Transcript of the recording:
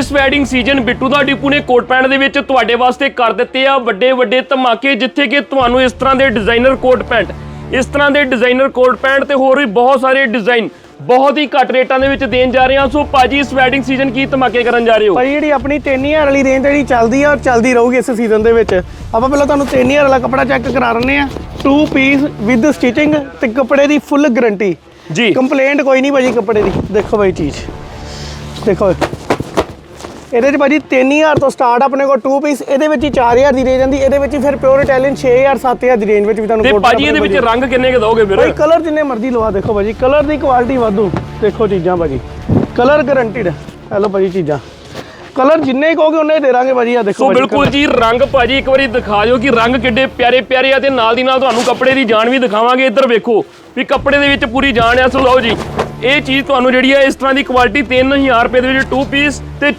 ਇਸ wedding season Bittu ਦਾ depot ਨੇ ਕੋਟ ਪੈਂਟ ਦੇ ਵਿੱਚ ਤੁਹਾਡੇ ਵਾਸਤੇ ਕਰ ਦਿੱਤੇ ਆ ਵੱਡੇ ਵੱਡੇ ਧਮਾਕੇ ਜਿੱਥੇ ਕਿ ਤੁਹਾਨੂੰ ਇਸ ਤਰ੍ਹਾਂ ਦੇ ਡਿਜ਼ਾਈਨਰ ਕੋਟ ਪੈਂਟ। ਇਸ ਤਰ੍ਹਾਂ ਦੇ ਡਿਜ਼ਾਈਨਰ ਕੋਟ ਪੈਂਟ ਤੇ ਹੋਰ ਵੀ ਬਹੁਤ ਸਾਰੇ ਡਿਜ਼ਾਈਨ ਬਹੁਤ ਹੀ ਘੱਟ ਰੇਟਾਂ ਦੇ ਵਿੱਚ ਦੇਣ ਜਾ ਰਹੇ ਹਾਂ ਸੋ ਭਾਜੀ ਇਸ ਵੈਡਿੰਗ ਸੀਜ਼ਨ ਕੀ ਧਮਾਕੇ ਕਰਨ ਜਾ ਰਹੇ ਹੋ? ਭਾਈ ਜਿਹੜੀ ਆਪਣੀ 3000 ਵਾਲੀ ਰੇਂਜ ਜਿਹੜੀ ਚੱਲਦੀ ਆ ਔਰ ਚੱਲਦੀ ਰਹੂਗੀ ਇਸ ਸੀਜ਼ਨ ਦੇ ਵਿੱਚ। ਆਪਾਂ ਪਹਿਲਾਂ ਤੁਹਾਨੂੰ 3000 ਵਾਲਾ ਕੱਪੜਾ ਚੈੱਕ ਕਰਾ ਰਹੇ ਆ। 2 ਪੀਸ ਵਿਦ ਸਟਿਚਿੰਗ ਤੇ ਕੱਪੜੇ ਦੀ ਫੁੱਲ ਗਾਰੰਟੀ ਜੀ। ਕੰਪਲੇਂਟ ਕੋਈ ਨਹੀਂ ਭਾਜੀ ਕੱਪੜੇ ਦੀ। ਦੇਖੋ ਭਾਈ ਚੀਜ਼। ਦੇਖੋ। ਇਹਦੇ ਚ ਭਾਜੀ 3000 ਤੋਂ ਸਟਾਰਟ ਆਪਣੇ ਕੋਲ 2 ਪੀਸ ਇਹਦੇ ਵਿੱਚ ਹੀ 4000 ਦੀ ਰੇਂਜ ਆਂਦੀ ਇਹਦੇ ਵਿੱਚ ਹੀ ਫਿਰ ਪਿਓਰ ਇਟਾਲੀਅਨ 6000 7000 ਦੀ ਰੇਂਜ ਵਿੱਚ ਵੀ ਤੁਹਾਨੂੰ ਤੇ ਭਾਜੀ ਇਹਦੇ ਵਿੱਚ ਰੰਗ ਕਿੰਨੇ ਕੁ ਦੋਗੇ ਫਿਰ? ਭਾਈ ਕਲਰ ਜਿੰਨੇ ਮਰਜ਼ੀ ਲਵਾ ਦੇਖੋ ਭਾਜੀ ਕਲਰ ਦੀ ਕੁਆਲਿਟੀ ਵਾਧੂ ਦੇਖੋ ਚੀਜ਼ਾਂ ਭਾਜੀ। ਕਲਰ ਗਾਰੰਟੀਡ ਹੈਲੋ ਭਾਜੀ ਚੀਜ਼ਾਂ। ਕਲਰ ਜਿੰਨੇ ਕਹੋਗੇ ਉਹਨੇ ਹੀ ਦੇ ਦਾਂਗੇ ਭਾਜੀ ਆ ਦੇਖੋ ਸੋ ਬਿਲਕੁਲ ਜੀ ਰੰਗ ਭਾਜੀ ਇੱਕ ਵਾਰੀ ਦਿਖਾ ਦਿਓ ਕਿ ਰੰਗ ਕਿੱਡੇ ਪਿਆਰੇ ਪਿਆਰੇ ਆ ਤੇ ਨਾਲ ਦੀ ਨਾਲ ਤੁਹਾਨੂੰ ਕੱਪੜੇ ਦੀ ਜਾਨ ਵੀ ਦਿਖਾਵਾਂਗੇ। ਇੱਧਰ ਵੇਖੋ ਵੀ ਕੱਪੜੇ ਦੇ ਵਿੱਚ ਪੂਰੀ ਜਾਨ ਆ ਸੋ ਲਓ ਜੀ ਇਹ ਚੀਜ਼ ਤੁਹਾਨੂੰ ਜਿਹੜੀ ਹੈ ਇਸ ਤਰ੍ਹਾਂ ਦੀ ਕੁਆਲਿਟੀ 3000 ਰੁਪਏ ਦੇ ਵਿੱਚ 2 ਪੀਸ ਤੇ